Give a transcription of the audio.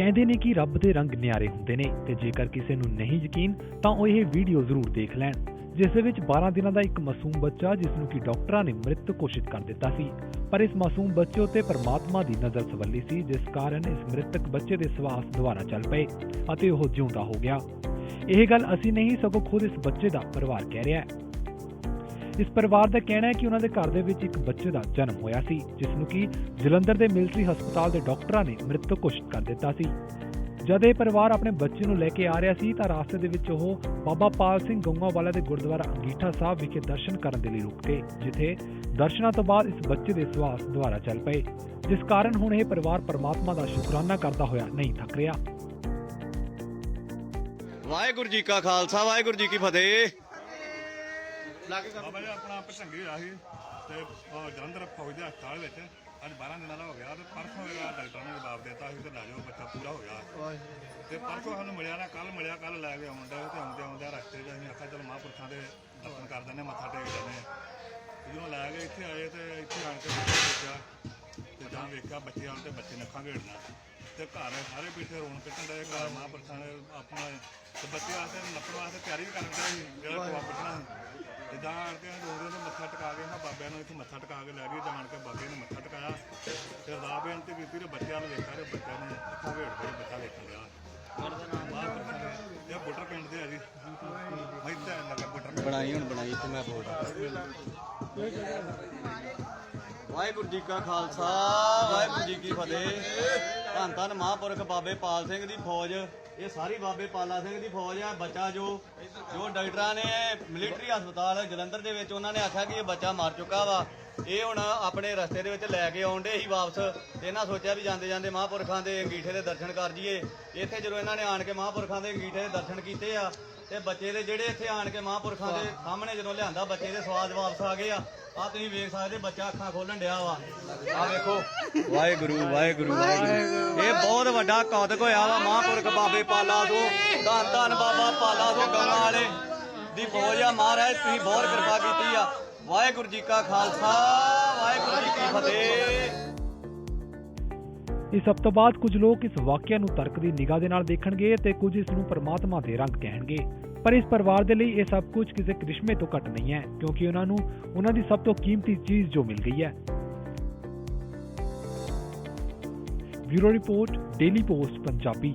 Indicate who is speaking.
Speaker 1: ਕਹਿੰਦੇ ਨੇ ਕਿ ਰੱਬ ਦੇ ਰੰਗ ਨਿਆਰੇ ਹੁੰਦੇ ਨੇ ਤੇ ਜੇਕਰ ਕਿਸੇ ਨੂੰ ਨਹੀਂ ਯਕੀਨ, ਤਾਂ ਉਹ ਇਹ ਵੀਡੀਓ ਜ਼ਰੂਰ ਦੇਖ ਲੈਣ, ਜਿਸ ਦੇ ਵਿੱਚ 12 ਦਿਨਾਂ ਦਾ ਇੱਕ ਮਾਸੂਮ ਬੱਚਾ ਜਿਸ ਨੂੰ ਕਿ ਡਾਕਟਰਾਂ ਨੇ ਮ੍ਰਿਤ ਘੋਸ਼ਿਤ ਕਰ ਦਿੱਤਾ ਸੀ। ਪਰ ਇਸ ਮਾਸੂਮ ਬੱਚੇ ਉੱਤੇ ਪਰਮਾਤਮਾ ਦੀ ਨਜ਼ਰ ਸਵੱਲੀ ਸੀ, ਜਿਸ ਕਾਰਨ ਇਸ ਮ੍ਰਿਤਕ ਬੱਚੇ ਦੇ ਸਵਾਸ ਦੁਬਾਰਾ ਚੱਲ ਪਏ ਅਤੇ ਉਹ ਜਿਉਂਦਾ ਹੋ ਗਿਆ। ਇਹ ਗੱਲ ਅਸੀਂ ਨਹੀਂ ਸਗੋਂ ਖੁਦ ਇਸ ਬੱਚੇ ਦਾ ਪਰਿਵਾਰ ਕਹਿ ਰਿਹਾ। ਹੈ ਇਸ ਪਰਿਵਾਰ ਦਾ ਕਹਿਣਾ ਹੈ ਕਿ ਉਹਨਾਂ ਦੇ ਘਰ ਦੇ ਵਿੱਚ ਇੱਕ ਬੱਚੇ ਦਾ ਜਨਮ ਹੋਇਆ ਸੀ, ਜਿਸ ਨੂੰ ਕਿ ਜਲੰਧਰ ਦੇ ਮਿਲਟਰੀ ਹਸਪਤਾਲ ਦੇ ਡਾਕਟਰਾਂ ਨੇ ਮ੍ਰਿਤਕ ਘੋਸ਼ਿਤ ਕਰ ਦਿੱਤਾ ਸੀ। ਜਦ ਇਹ ਪਰਿਵਾਰ ਆਪਣੇ ਬੱਚੇ ਨੂੰ ਲੈ ਕੇ ਆ ਰਿਹਾ ਸੀ, ਤਾਂ ਰਾਸਤੇ ਦੇ ਵਿੱਚ ਉਹ ਬਾਬਾ ਪਾਲ ਸਿੰਘ ਗੰਗਾਵਾਲਾ ਦੇ ਗੁਰਦੁਆਰਾ ਅੰਗੀਠਾ ਸਾਹਿਬ ਵਿਖੇ ਦਰਸ਼ਨ ਕਰਨ ਦੇ ਲਈ ਰੁਕ ਗਏ, ਜਿੱਥੇ ਦਰਸ਼ਨਾਂ ਤੋਂ ਬਾਅਦ ਇਸ ਬੱਚੇ ਦੇ ਸਵਾਸ ਦੁਬਾਰਾ ਚੱਲ ਪਏ, ਜਿਸ ਕਾਰਨ ਹੁਣ ਇਹ ਪਰਿਵਾਰ ਪਰਮਾਤਮਾ ਦਾ ਸ਼ੁਕਰਾਨਾ ਕਰਦਾ ਹੋਇਆ ਨਹੀਂ ਥੱਕ ਰਿਹਾ।
Speaker 2: ਵਾਹਿਗੁਰੂ ਜੀ ਕਾ ਖਾਲਸਾ, ਵਾਹਿਗੁਰੂ ਜੀ ਕੀ ਫਤਿਹ।
Speaker 3: ਬਾਬਾ ਜੀ ਆਪਣਾ ਭਟੰਗੀ ਹੋਇਆ ਸੀ ਤੇ ਉਹ ਜਲੰਧਰ ਫੌਜ ਦੇ ਹਸਪਤਾਲ ਵਿੱਚ। ਅੱਜ 12 ਦਿਨਾਂ ਦਾ ਹੋ ਗਿਆ ਤੇ ਪਰਸੋਂ ਇਹਦਾ ਡਾਕਟਰ ਨੇ ਜਵਾਬ ਦਿੱਤਾ ਸੀ ਤੇ ਲੈ ਜਾਓ ਬੱਚਾ ਪੂਰਾ ਹੋ ਗਿਆ। ਤੇ ਪਰਸੋਂ ਸਾਨੂੰ ਮਿਲਿਆ ਨਾ ਕੱਲ ਮਿਲਿਆ ਕੱਲ ਲੈ ਕੇ ਆਉਂਦਾ ਤੇ ਆਉਂਦੇ ਆਉਂਦੇ ਰਸਤੇ 'ਚ ਅਸੀਂ ਆਖਿਆ ਚਲ ਮਹਾਂਪੁਰਖਾਂ ਦੇ ਦਰਸ਼ਨ ਕਰ ਦਿੰਦੇ ਮੱਥਾ ਟੇਕ ਦਿੰਦੇ ਜਦੋਂ ਲੈ ਕੇ ਇੱਥੇ ਆਏ ਤੇ ਇੱਥੇ ਆਣ ਕੇ ਦੇਖਿਆ ਤੇ ਜਾਂ ਵੇਖਿਆ ਬੱਚੇ ਆਉਣ ਤੇ ਬੱਚੇ ਨੱਖਾਂ ਘੇੜਨਾ। ਤੇ ਘਰ ਸਾਰੇ ਬੈਠੇ ਰੋਣ ਪਿੱਟਣ ਦੇ ਘਰ ਮਹਾਂਪੁਰਖਾਂ ਨੇ ਆਪਣਾ ਤੇ ਬੱਚੇ ਵਾਸਤੇ ਨੱਪਣ ਵਾਸਤੇ ਤਿਆਰੀ ਵੀ ਕਰਨ ਦੇ ਸੀ ਜਿਹੜਾ ਟੋਆ ਪੁੱਟਣਾ ਸੀ। ਤੇ ਜਾਂ ਆਣ ਕੇ ਰੋਦੇ ਨੇ ਮੱਥਾ ਟਿਕਾ ਕੇ ਨਾ ਬਾਬਿਆਂ ਨੂੰ ਇੱਥੇ ਮੱਥਾ ਟਿਕਾ ਕੇ ਲੈ ਗਏ ਜਾਣ ਕੇ ਬਾਬੇ ਨੇ ਮੱਥਾ ਟਿਕਾਇਆ। ਤੇ ਅਰਦਾਸ ਬੇਨਤੀ ਕੀਤੀ ਤੇ ਬੱਚਿਆਂ ਨੂੰ ਵੇਖਿਆ ਤੇ ਬੱਚਿਆਂ ਨੇ ਅੱਖਾਂ ਵੇੜ ਕੇ ਬੱਚਾ ਵੇਖਣ ਲਿਆ ਇਹ ਬੁੱਟਰ ਪਿੰਡ ਦੇ ਆ ਜੀ। ਮੈਂ ਤਾਂ ਲੱਗਾ ਬੁੱਟਰ
Speaker 2: ਬਣਾਈ ਹੁਣ ਬਣਾਈ ਤੇ ਮੈਂ ਫੋਟੋ ਵਾਹਿਗੁਰੂ ਜੀ ਕਾ ਖਾਲਸਾ, ਵਾਹਿਗੁਰੂ ਜੀ ਕੀ ਫਤਿਹ। ਧੰਨ ਧੰਨ ਮਹਾਂਪੁਰਖ ਬਾਬੇ ਪਾਲ ਸਿੰਘ ਦੀ ਫੌਜ। ਇਹ ਸਾਰੀ ਬਾਬੇ ਪਾਲਾ ਸਿੰਘ ਦੀ ਫੌਜ ਆ ਬੱਚਾ ਜੋ ਜੋ ਡਾਕਟਰਾਂ ਨੇ ਮਿਲਟਰੀ ਹਸਪਤਾਲ ਜਲੰਧਰ ਦੇ ਵਿੱਚ ਉਹਨਾਂ ਨੇ ਆਖਿਆ ਕਿ ਇਹ ਬੱਚਾ ਮਰ ਚੁੱਕਾ ਵਾ। ਇਹ ਹੁਣ ਆਪਣੇ ਰਸਤੇ ਦੇ ਵਿੱਚ ਲੈ ਕੇ ਆਉਂਦੇ ਹੀ ਵਾਪਸ। ਇਹਨਾਂ ਸੋਚਿਆ ਵੀ ਜਾਂਦੇ ਜਾਂਦੇ ਮਹਾਂਪੁਰਖਾਂ ਦੇ ਅੰਗੀਠੇ ਦੇ ਦਰਸ਼ਨ ਕਰ ਜੀਏ ਇੱਥੇ ਜਦੋਂ ਇਹਨਾਂ ਨੇ ਆਣ ਕੇ ਮਹਾਂਪੁਰਖਾਂ ਦੇ ਅੰਗੀਠੇ ਦੇ ਦਰਸ਼ਨ ਕੀਤੇ ਆ ਤੇ ਬੱਚੇ ਦੇ ਜਿਹੜੇ ਇੱਥੇ ਆਣ ਕੇ ਮਹਾਂਪੁਰਖਾਂ ਦੇ ਸਾਹਮਣੇ ਜਦੋਂ ਲਿਆਂਦਾ ਬੱਚੇ ਦੇ ਸਵਾਦ ਵਾਪਸ ਆ ਗਏ ਆ। ਆ ਤੁਸੀਂ ਵੇਖ ਸਕਦੇ ਬੱਚਾ ਅੱਖਾਂ ਖੋਲਣ ਡਿਆ ਵਾ। ਆ ਵੇਖੋ। ਵਾਹਿਗੁਰੂ ਵਾਹਿਗੁਰੂ ਵਾਹਿਗੁਰੂ। ਇਹ ਬਹੁਤ ਵੱਡਾ ਕੌਤਕ ਹੋਇਆ ਵਾ ਮਹਾਂਪੁਰਖ ਬਾਬੇ ਪਾਲਾ ਤੋਂ ਧੰਨ ਧੰਨ ਬਾਬਾ ਪਾਲਾ ਤੋਂ ਗੰਗਾ ਵਾਲੇ ਦੀ ਫੌਜ ਆ। ਮਹਾਰਾਜ, ਤੁਸੀਂ ਬਹੁਤ ਕਿਰਪਾ ਕੀਤੀ ਆ। ਵਾਹਿਗੁਰੂ ਜੀ ਕਾ ਖਾਲਸਾ, ਵਾਹਿਗੁਰੂ ਜੀ ਕੀ ਫਤਿਹ।
Speaker 1: ਇਸ ਸਭ ਬਾਅਦ ਕੁਝ ਲੋਕ ਇਸ ਵਾਕਿਆ ਨੂੰ ਤਰਕ ਦੀ ਨਿਗਾਹ ਦੇ ਨਾਲ ਦੇਖਣਗੇ ਤੇ ਕੁਝ ਇਸ ਨੂੰ ਪਰਮਾਤਮਾ ਦੇ ਰੰਗ ਕਹਿਣਗੇ। ਪਰ ਇਸ ਪਰਿਵਾਰ ਦੇ ਲਈ ਇਹ ਸਭ ਕੁਝ ਕਿਸੇ ਕ੍ਰਿਸ਼ਮੇ ਤੋਂ ਘੱਟ ਨਹੀਂ ਹੈ, ਕਿਉਂਕਿ ਉਹਨਾਂ ਨੂੰ ਉਹਨਾਂ ਦੀ ਸਭ ਤੋਂ ਕੀਮਤੀ ਚੀਜ਼ ਜੋ ਮਿਲ ਗਈ ਹੈ। Bureau report, daily post, Punjabi.